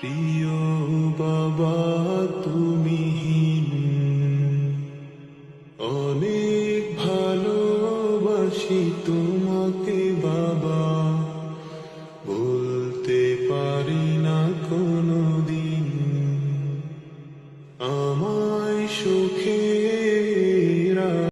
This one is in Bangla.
প্রিয় বাবা তুমি অনেক ভালোবাসি তোমাকে বাবা। বলতে পারি না কোনো দিন আমায় সুখে